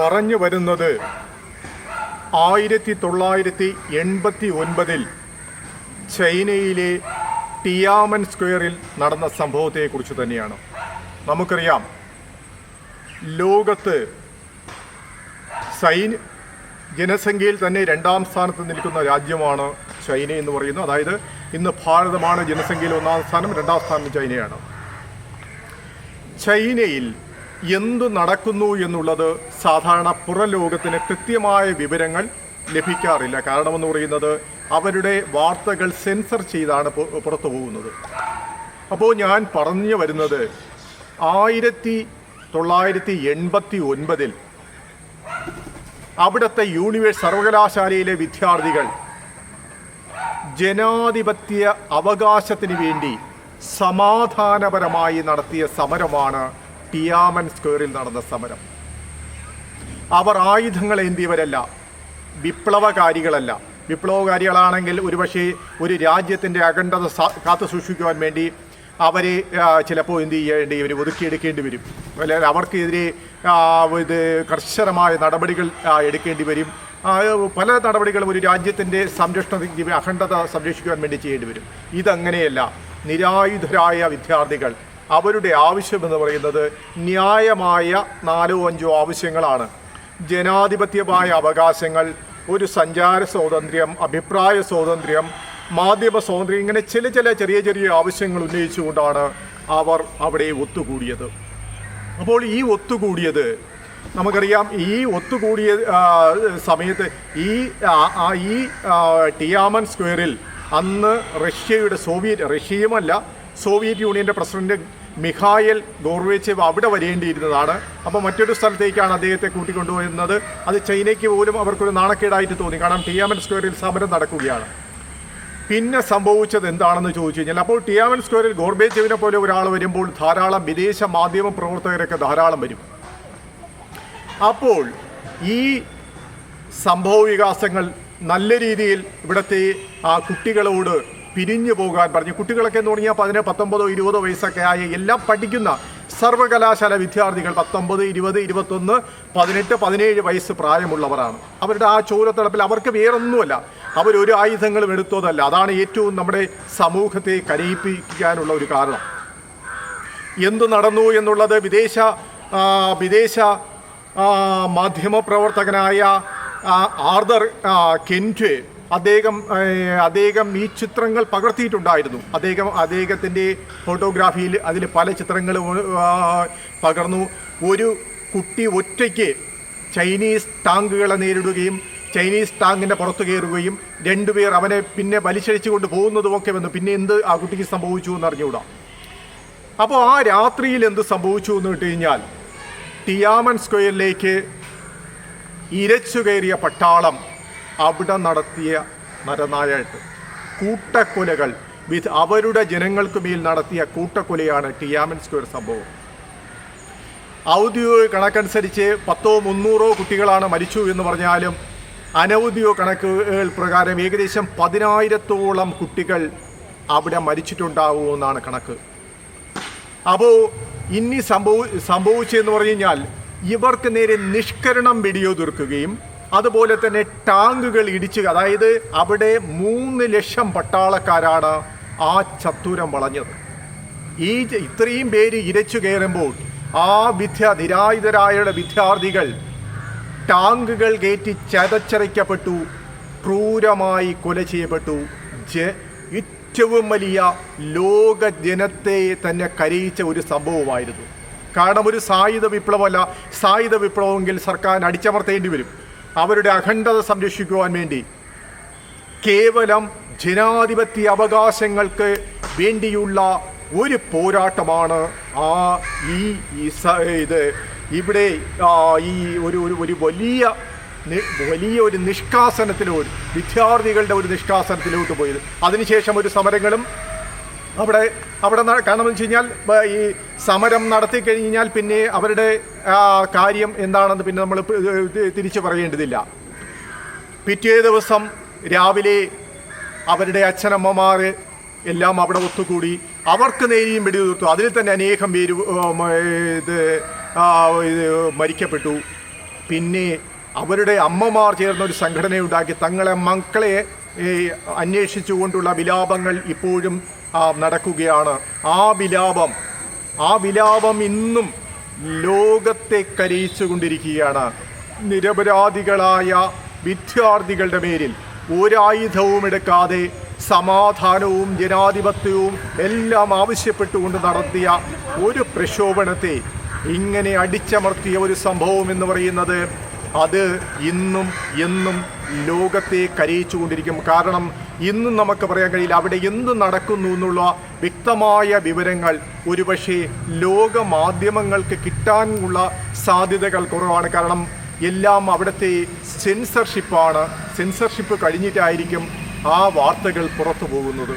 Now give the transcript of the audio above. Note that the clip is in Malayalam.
പറഞ്ഞു വരുന്നത് ആയിരത്തി തൊള്ളായിരത്തി എൺപത്തി ഒൻപതിൽ ചൈനയിലെ ടിയാമൻ സ്ക്വയറിൽ നടന്ന സംഭവത്തെക്കുറിച്ച് തന്നെയാണ്. നമുക്കറിയാം ലോകത്ത് സൈൻ ജനസംഖ്യയിൽ തന്നെ രണ്ടാം സ്ഥാനത്ത് നിൽക്കുന്ന രാജ്യമാണ് ചൈന എന്ന് പറയുന്നത്. അതായത് ഇന്ന് ഭാരതമാണ് ജനസംഖ്യയിൽ ഒന്നാം സ്ഥാനം രണ്ടാം സ്ഥാനം ചൈനയാണ്. ചൈനയിൽ എന്തു നടക്കുന്നു എന്നുള്ളത് സാധാരണ പുറലോകത്തിന് കൃത്യമായ വിവരങ്ങൾ ലഭിക്കാറില്ല. കാരണമെന്ന് പറയുന്നത് അവരുടെ വാർത്തകൾ സെൻസർ ചെയ്താണ് പുറത്തു പോകുന്നത്. അപ്പോൾ ഞാൻ പറഞ്ഞു വരുന്നത് ആയിരത്തി തൊള്ളായിരത്തി എൺപത്തി ഒൻപതിൽ അവിടുത്തെ യൂണിവേഴ്സ് സർവകലാശാലയിലെ വിദ്യാർത്ഥികൾ ജനാധിപത്യ അവകാശത്തിന് വേണ്ടി സമാധാനപരമായി നടത്തിയ സമരമാണ് ടിയാമൻ സ്ക്വയറിൽ നടന്ന സമരം. അവർ ആയുധങ്ങൾ ഏന്തിയവരല്ല വിപ്ലവകാരികളല്ല. വിപ്ലവകാരികളാണെങ്കിൽ ഒരുപക്ഷെ ഒരു രാജ്യത്തിന്റെ അഖണ്ഡത കാത്തു സൂക്ഷിക്കുവാൻ വേണ്ടി അവരെ ചിലപ്പോൾ എന്ത് ചെയ്യേണ്ടി വരും ഒതുക്കിയെടുക്കേണ്ടി വരും. അല്ലെങ്കിൽ അവർക്കെതിരെ ഇത് കർശനമായ നടപടികൾ എടുക്കേണ്ടി വരും. പല നടപടികളും ഒരു രാജ്യത്തിന്റെ സംരക്ഷണ അഖണ്ഡത സംരക്ഷിക്കുവാൻ വേണ്ടി ചെയ്യേണ്ടി വരും. ഇതങ്ങനെയല്ല. നിരായുധരായ വിദ്യാർത്ഥികൾ അവരുടെ ആവശ്യം എന്ന് പറയുന്നത് ന്യായമായ നാലോ അഞ്ചോ ആവശ്യങ്ങളാണ്. ജനാധിപത്യമായ അവകാശങ്ങൾ ഒരു സഞ്ചാര സ്വാതന്ത്ര്യം അഭിപ്രായ സ്വാതന്ത്ര്യം മാധ്യമ സ്വാതന്ത്ര്യം ഇങ്ങനെ ചില ചില ചെറിയ ചെറിയ ആവശ്യങ്ങൾ ഉന്നയിച്ചുകൊണ്ടാണ് അവർ അവിടെ ഒത്തുകൂടിയത്. അപ്പോൾ ഈ ഒത്തുകൂടിയത് നമുക്കറിയാം ഈ ഒത്തുകൂടിയ സമയത്ത് ഈ ഈ ടിയാമൻ സ്ക്വയറിൽ അന്ന് റഷ്യയുടെ സോവിയറ്റ് റഷ്യയുമല്ല സോവിയറ്റ് യൂണിയന്റെ പ്രസിഡന്റ് മിഖായൽ ഗോർവേച്ചേവ് അവിടെ വരേണ്ടിയിരുന്നതാണ്. അപ്പോൾ മറ്റൊരു സ്ഥലത്തേക്കാണ് അദ്ദേഹത്തെ കൂട്ടിക്കൊണ്ടുപോയിരുന്നത്. അത് ചൈനയ്ക്ക് പോലും അവർക്കൊരു നാണക്കേടായിട്ട് തോന്നി. കാരണം ടിയാമൻ സ്ക്വയറിൽ സമരം നടക്കുകയാണ്. പിന്നെ സംഭവിച്ചത് എന്താണെന്ന് ചോദിച്ചു കഴിഞ്ഞാൽ അപ്പോൾ ടിയാമൻ സ്ക്വയറിൽ ഗോർബേച്ചേവിനെ പോലെ ഒരാൾ വരുമ്പോൾ ധാരാളം വിദേശ മാധ്യമ പ്രവർത്തകരൊക്കെ ധാരാളം വരും. അപ്പോൾ ഈ സംഭവ വികാസങ്ങൾ നല്ല രീതിയിൽ ഇവിടുത്തെ ആ കുട്ടികളോട് പിരിഞ്ഞു പോകാൻ പറഞ്ഞു. കുട്ടികളൊക്കെ എന്ന് പറഞ്ഞാൽ പതിനെ പത്തൊമ്പതോ ഇരുപതോ വയസ്സൊക്കെ ആയ. എല്ലാം പഠിക്കുന്ന സർവകലാശാല വിദ്യാർത്ഥികൾ പത്തൊമ്പത് ഇരുപത് ഇരുപത്തൊന്ന് പതിനെട്ട് പതിനേഴ് വയസ്സ് പ്രായമുള്ളവരാണ്. അവരുടെ ആ ചോരത്തിളപ്പിൽ അവർക്ക് വേറൊന്നുമല്ല. അവരൊരു ആയുധങ്ങളും എടുത്തതല്ല. അതാണ് ഏറ്റവും നമ്മുടെ സമൂഹത്തെ കരയിപ്പിക്കാനുള്ള ഒരു കാരണം. എന്തു നടന്നു എന്നുള്ളത് വിദേശ വിദേശ മാധ്യമ മാധ്യമപ്രവർത്തകനായ ആർദർ കെന്റ് അദ്ദേഹം അദ്ദേഹം ഈ ചിത്രങ്ങൾ പകർത്തിയിട്ടുണ്ടായിരുന്നു. അദ്ദേഹം അദ്ദേഹത്തിന്റെ ഫോട്ടോഗ്രാഫിയിൽ അതിൽ പല ചിത്രങ്ങളും പകർന്നു. ഒരു കുട്ടി ഒറ്റയ്ക്ക് ചൈനീസ് ടാങ്കുകളെ നേരിടുകയും ചൈനീസ് ടാങ്കിന്റെ പുറത്ത് കയറുകയും രണ്ടുപേർ അവനെ പിന്നെ വലിച്ചഴിച്ചു കൊണ്ട് പോകുന്നതുമൊക്കെ വന്നു. പിന്നെ എന്ത് ആ കുട്ടിക്ക് സംഭവിച്ചു എന്ന് അറിഞ്ഞുകൂടാ അപ്പോൾ ആ രാത്രിയിൽ എന്ത് സംഭവിച്ചു എന്ന് കേട്ട് കഴിഞ്ഞാൽ ടിയാമൻ സ്ക്വയറിലേക്ക് ഇരച്ചു കയറിയ പട്ടാളം അവിടെ നടത്തിയ നരനായാട്ട് കൂട്ടക്കൊലകൾ. വിധ അവരുടെ ജനങ്ങൾക്ക് മേൽ നടത്തിയ കൂട്ടക്കൊലയാണ് ടിയാമൻ സ്ക്വയർ സംഭവം. ഔദ്യോഗിക കണക്കനുസരിച്ച് പത്തോ മുന്നൂറോ കുട്ടികളാണ് മരിച്ചു എന്ന് പറഞ്ഞാലും അനൗദ്യോഗിക കണക്കുകൾ പ്രകാരം ഏകദേശം പതിനായിരത്തോളം കുട്ടികൾ അവിടെ മരിച്ചിട്ടുണ്ടാവുമെന്നാണ് കണക്ക്. അപ്പോൾ ഇനി സംഭവ സംഭവിച്ചതെന്ന് പറഞ്ഞു കഴിഞ്ഞാൽ ഇവർക്ക് നേരെ നിഷ്കരണം വെടിയുതിർക്കുകയും അതുപോലെ തന്നെ ടാങ്കുകൾ ഇടിച്ച് അതായത് അവിടെ മൂന്ന് ലക്ഷം പട്ടാളക്കാരാണ് ആ ചത്തൂരം വളഞ്ഞത്. ഈ ഇത്രയും പേര് ഇരച്ചു കയറുമ്പോൾ ആ വിദ്യ നിരായുധരായുള്ള വിദ്യാർത്ഥികൾ ടാങ്കുകൾ കയറ്റി ചതച്ചരയ്ക്കപ്പെട്ടു ക്രൂരമായി കൊല ചെയ്യപ്പെട്ടു. ജ ഏറ്റവും വലിയ ലോക ജനത്തെ തന്നെ കരയിച്ച ഒരു സംഭവമായിരുന്നു. കാരണം ഒരു സായുധ വിപ്ലവമല്ല സായുധ വിപ്ലവമെങ്കിൽ സർക്കാർ അടിച്ചമർത്തേണ്ടി വരും. അവരുടെ അഖണ്ഡത സംരക്ഷിക്കുവാൻ വേണ്ടി കേവലം ജനാധിപത്യ അവകാശങ്ങൾക്ക് വേണ്ടിയുള്ള ഒരു പോരാട്ടമാണ് ആ ഈ ഇത്. ഇവിടെ ഈ ഒരു ഒരു വലിയ വലിയ ഒരു നിഷ്കാസനത്തിലൂടെ വിദ്യാർത്ഥികളുടെ ഒരു നിഷ്കാസനത്തിലോട്ട് പോയത്. അതിനുശേഷം ഒരു സമരങ്ങളും അവിടെ അവിടെ കാരണം വെച്ച് കഴിഞ്ഞാൽ ഈ സമരം നടത്തി കഴിഞ്ഞാൽ പിന്നെ അവരുടെ കാര്യം എന്താണെന്ന് പിന്നെ നമ്മൾ തിരിച്ചു പറയേണ്ടതില്ല. പിറ്റേ ദിവസം രാവിലെ അവരുടെ അച്ഛനമ്മമാർ എല്ലാം അവിടെ ഒത്തുകൂടി. അവർക്ക് നേരെയും വെടിതീർത്തു അതിൽ തന്നെ അനേകം പേര് ഇത് മരിക്കപ്പെട്ടു. പിന്നെ അവരുടെ അമ്മമാർ ചേർന്ന ഒരു സംഘടനയുണ്ടാക്കി. തങ്ങളെ മക്കളെ അന്വേഷിച്ചുകൊണ്ടുള്ള വിലാപങ്ങൾ ഇപ്പോഴും നടക്കുകയാണ്. ആ വിലാപം ആ വിലാപം ഇന്നും ലോകത്തെ കരയിച്ചുകൊണ്ടിരിക്കുകയാണ്. നിരപരാധികളായ വിദ്യാർത്ഥികളുടെ മേലിൽ ഒരായുധവും എടുക്കാതെ സമാധാനവും ജനാധിപത്യവും എല്ലാം ആവശ്യപ്പെട്ടുകൊണ്ട് നടത്തിയ ഒരു പ്രക്ഷോഭണത്തെ ഇങ്ങനെ അടിച്ചമർത്തിയ ഒരു സംഭവം എന്ന് പറയുന്നത് അത് ഇന്നും എന്നും ലോകത്തെ കരയിച്ചുകൊണ്ടിരിക്കും. കാരണം ഇന്നും നമുക്ക് പറയാൻ കഴിയില്ല. അവിടെ എന്ത് നടക്കുന്നു എന്നുള്ള വ്യക്തമായ വിവരങ്ങൾ ഒരുപക്ഷെ ലോക മാധ്യമങ്ങൾക്ക് കിട്ടാനുള്ള സാധ്യതകൾ കുറവാണ്. കാരണം എല്ലാം അവിടുത്തെ സെൻസർഷിപ്പാണ് സെൻസർഷിപ്പ് കഴിഞ്ഞിട്ടായിരിക്കും ആ വാർത്തകൾ പുറത്തു പോകുന്നത്